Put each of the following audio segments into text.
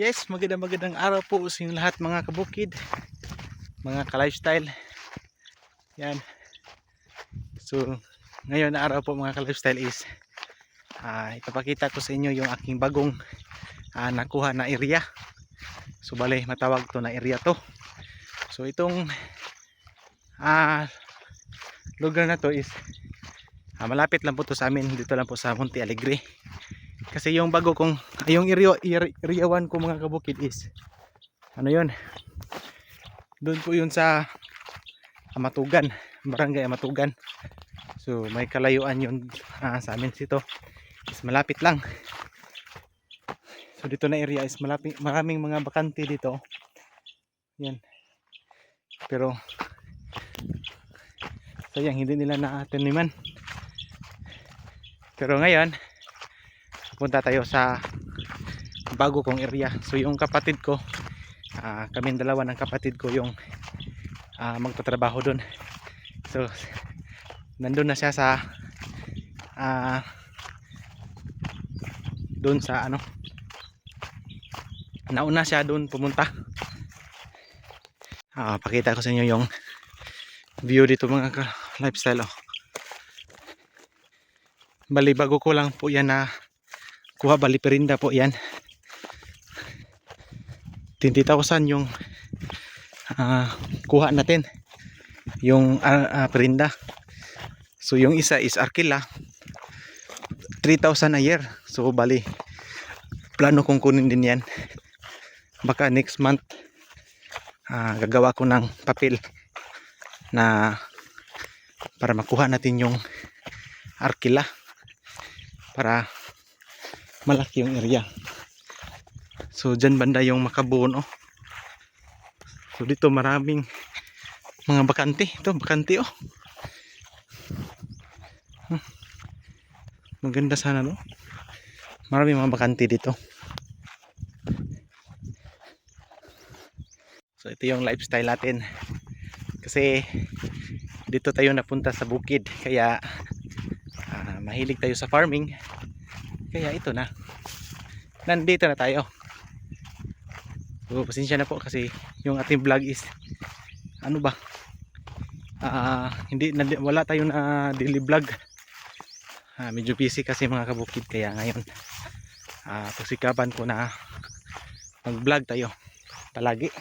Yes, magandang magandang araw po sa inyong lahat mga kabukid, mga ka-lifestyle. Yan. So, ngayon na araw po mga ka-lifestyle is ah ipapakita ko sa inyo yung aking bagong ah, nakuha na area. So, bale, matawag to na area to. So, itong ah lugar na to is ah, malapit lang po to sa amin. Dito lang po sa Monte Alegre. Kasi yung bago kong, yung 1 ko mga kabukid is, ano yun, doon po yun sa Amatugan, barangay Amatugan. So may kalayuan yun ah, sa amin dito. Is malapit lang. So dito na area is malapit, maraming mga bakante dito. Yan. Pero sayang hindi nila na-ateniman. Pero ngayon, punta tayo sa bago kong area. So yung kapatid ko uh, kaming dalawa ng kapatid ko yung uh, magtatrabaho doon so nandun na siya sa uh, doon sa ano nauna siya doon pumunta. Uh, pakita ko sa inyo yung view dito mga ka- lifestyle oh. bali bago ko lang po yan na kuha bali perinda po yan. 20,000 yung ah, kuha natin. Yung uh, perinda. So yung isa is arkila. 3,000 a year. So bali plano kong kunin din yan. Baka next month ah, gagawa ko ng papel na para makuha natin yung arkila. Para malaki yung area. So dyan banda yung makabuon oh. So dito maraming mga bakante. Ito bakante oh. Hmm. maganda sana no? Maraming mga bakante dito. So ito yung lifestyle natin. Kasi dito tayo napunta sa bukid. Kaya ah, mahilig tayo sa farming kaya ito na. Nandito na tayo. So, pasensya na po kasi yung ating vlog is ano ba? Ah, hindi na, wala tayong na daily vlog. Ah, medyo busy kasi mga kabukid kaya ngayon ah, pagsikapan ko na mag-vlog tayo palagi.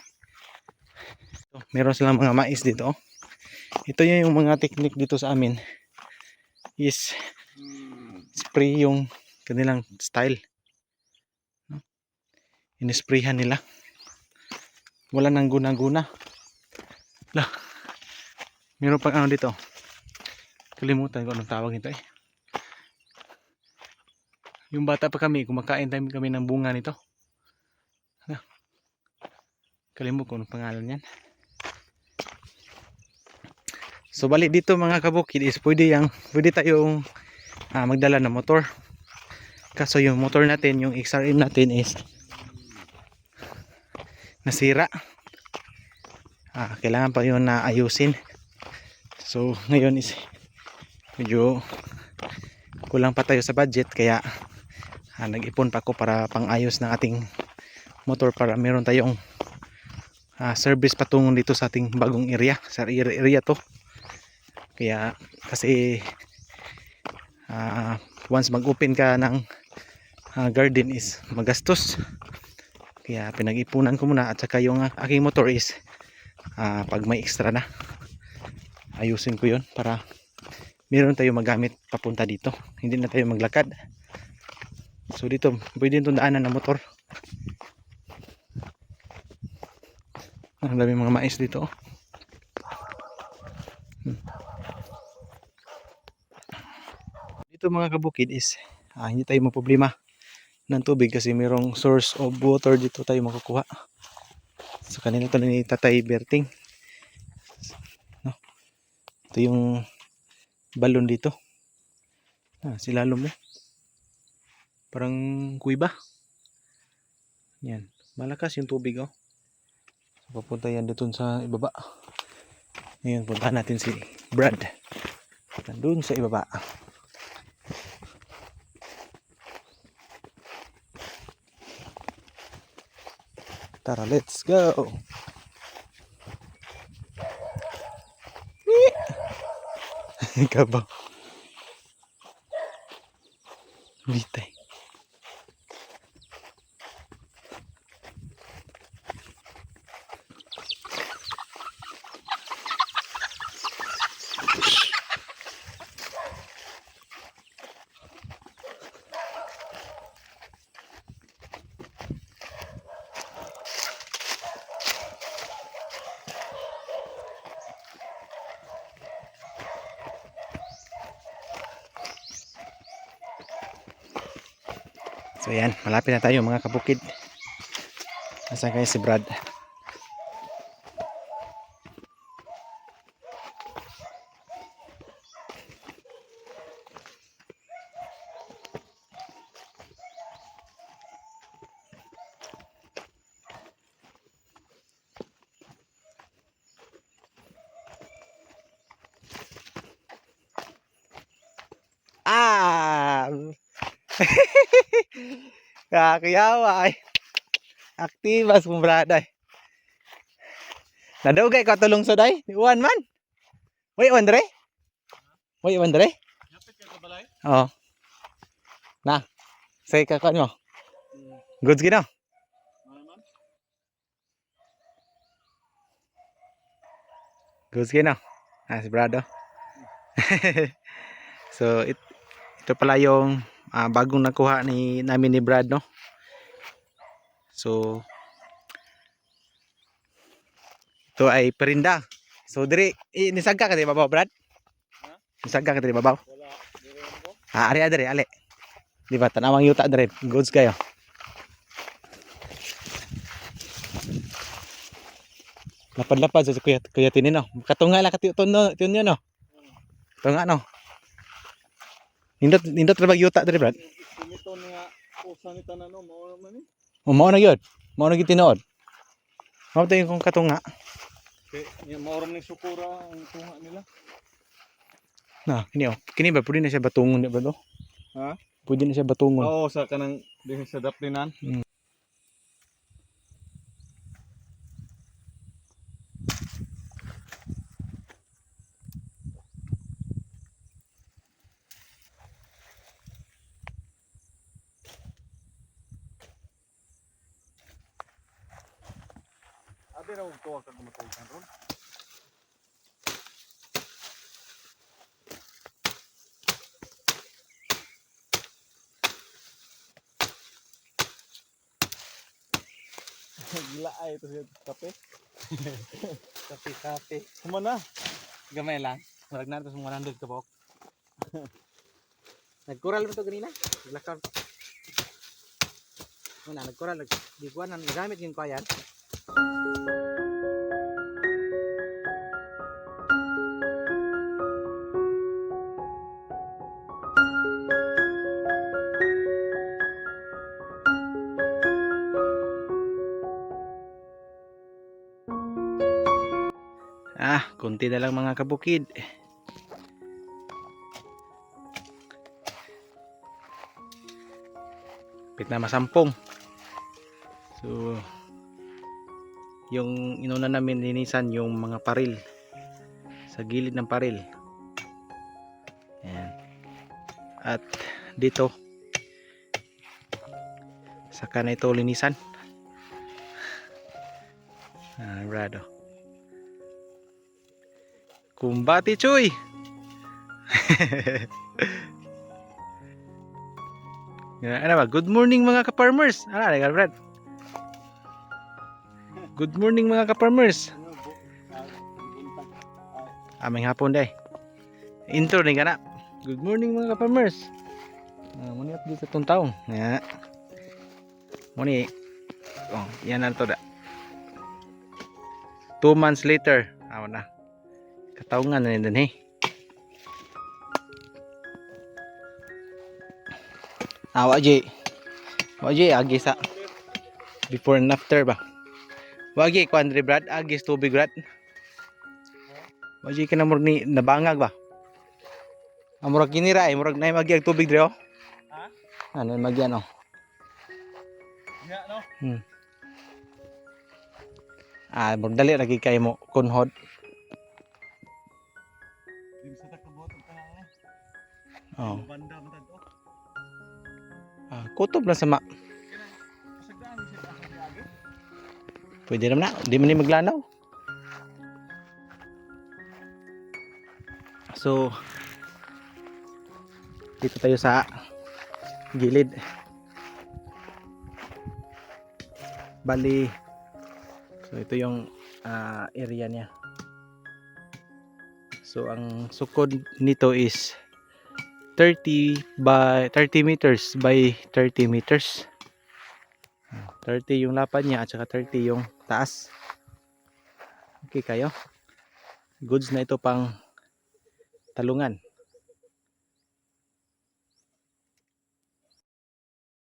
So, meron silang mga mais dito. oh. Ito yung mga technique dito sa amin is spray yung kanilang style no? inisprayhan nila. Wala nang guna-guna. Lah meron pang ano dito? Kalimutan ko anong tawag nito eh. Yung bata pa kami kumakain tayo kami ng bunga nito. Lah kalimutan ko anong pangalan yan so balik dito mga kabukid is pwede yang pwede tayong ah, magdala ng motor kaso yung motor natin yung XRM natin is nasira. Ah, kailangan pa yun na ayusin. So ngayon is medyo kulang pa tayo sa budget kaya ah, nag-ipon pa ako para pang-ayos ng ating motor para meron tayong ah, service patungo dito sa ating bagong area sa area, to. Kaya kasi ah, once mag-open ka ng ah, garden is magastos. Kaya pinag-ipunan ko muna at saka yung ah, aking motor is ah, pag may extra na. Ayusin ko yun para meron tayo magamit papunta dito. Hindi na tayo maglakad. So dito pwede itong daanan ng motor. Ang dami mga mais dito oh. dito mga kabukid is ah, hindi tayo problema ng tubig kasi mayroong source of water dito tayo makukuha. Sa kanila ito ni Tatay Berting. No? ito yung balon dito. Ah, silalo mo parang kuiba. Yan. Malakas yung tubig oh. So, papunta yan dito sa ibaba. Ngayon puntahan natin si Brad. Nandun sa ibaba Tara, let's go. Kabaw. Bitay. So yan, malapit na tayo mga kabukid. Nasaan kayo si Brad? Ah! Kakayawa ay. Aktibas kong brada ay. Nadugay ka tulong sa day? Iwan man. Wait, Andre? Wait, Andre? Yapit ka sa balay? Oo. Na. Say ka mo. Goods gino. Goods gino. Ah, si Brado. so, it, ito pala yung ah, bagong nakuha ni namin ni Brad, no? So, ito ay perinda. So, diri, eh, nisagka ka di babaw, Brad? Ha? Nisagka ka di babaw? Ah, ari adre, ale. Di ba tanawang yuta dre, goods kayo. Lapad-lapad sa kuya kuya tinin no. Katunga la kati ton no, tun no. Tunga no. Nindot nindot ra bag yuta dre, Brad. Kumito nga usa ni tanan no mao man ni. O mao na gyud. Mao na gyud tinuod. Mao tayo kung katunga. Kay nya mao ram ni sukura ang tunga nila. Na, kini oh. Kini ba pwede na siya batungon ba to? Ha? Pwede na siya batungon. Oo sa kanang diha sa daplinan. Ade ra og tuwa kag matulkan ron. Gila ay ito siya kape. Kape kape. Kumana. Gamay lang. Marag na ito sa 100 kabok. Nagkural mo to ganina? Naglakaw. Una, nagkural. Di ko na nagamit yung kwayan. Ah, konti na lang mga kabukid. Pit na masampung. So, yung inuna namin linisan yung mga paril sa gilid ng paril. Ayan. At dito saka na ito linisan. Ah, rado. Kumbati Choy! Ano ba? Good morning mga ka-farmers! Ano, legal Brad? Good morning mga ka-farmers! Bu? Ah. Aming hapon day. Intro ni kana. Good morning mga ka-farmers! Uh, muni update sa itong taong. Nga. Muni. Oh, yan na to da. Two months later. Awa na. Kataungan na nindun eh. Awa J. Awa J, agi sa before and after ba? Wagi ko Andre Brad, agi sa tubig Brad. Wagi ka na murag ni nabangag ba? Amurag kinira eh, murag na magi ang tubig dre oh. Ha? Ano magi ano? No. Hmm. Ah, dali lagi kay mo kunhod. Oh. Banda man to. Ah, kutob lang sa ma. Kasagdaan siya sa agi. Pwede naman na. Di man ni maglanaw. So, dito tayo sa gilid. Bali, so ito yung ah, area niya. So, ang sukod nito is 30 by 30 meters by 30 meters. 30 yung lapad niya at saka 30 yung taas. Okay kayo. Goods na ito pang talungan.